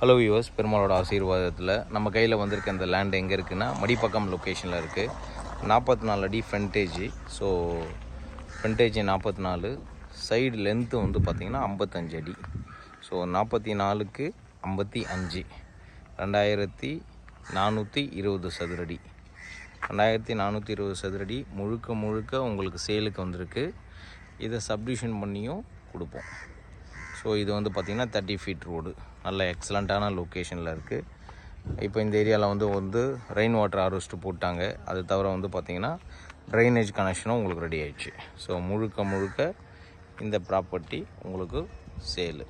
Hello US பெருமாளோட ஆசீர்வாதத்தில் நம்ம கையில் வந்திருக்க இந்த லேண்ட் எங்கே இருக்குன்னா மடிப்பக்கம் லொக்கேஷனில் இருக்குது நாற்பத்தி நாலு அடி ஃப்ரண்டேஜி ஸோ ஃப்ரண்டேஜி நாற்பத்தி நாலு சைடு லென்த்து வந்து பார்த்திங்கன்னா ஐம்பத்தஞ்சு அடி. ஸோ நாற்பத்தி நாலுக்கு ஐம்பத்தி அஞ்சு. ரெண்டாயிரத்தி நானூற்றி இருபது சதுரடி. ரெண்டாயிரத்தி நானூற்றி இருபது சதுரடி முழுக்க முழுக்க உங்களுக்கு சேலுக்கு வந்திருக்கு. இதை சப்டிஷன் பண்ணியும் கொடுப்போம். ஸோ இது வந்து பார்த்திங்கன்னா தேர்ட்டி ஃபீட் ரோடு நல்ல எக்ஸலண்ட்டான லொக்கேஷனில் இருக்குது இப்போ இந்த ஏரியாவில் வந்து வந்து ரெயின் வாட்டர் ஹார்வெஸ்ட் போட்டாங்க. அது தவிர வந்து பார்த்திங்கன்னா ட்ரைனேஜ் கனெக்ஷனும் உங்களுக்கு ரெடி ஆயிடுச்சு. ஸோ முழுக்க முழுக்க இந்த ப்ராப்பர்ட்டி உங்களுக்கு சேலு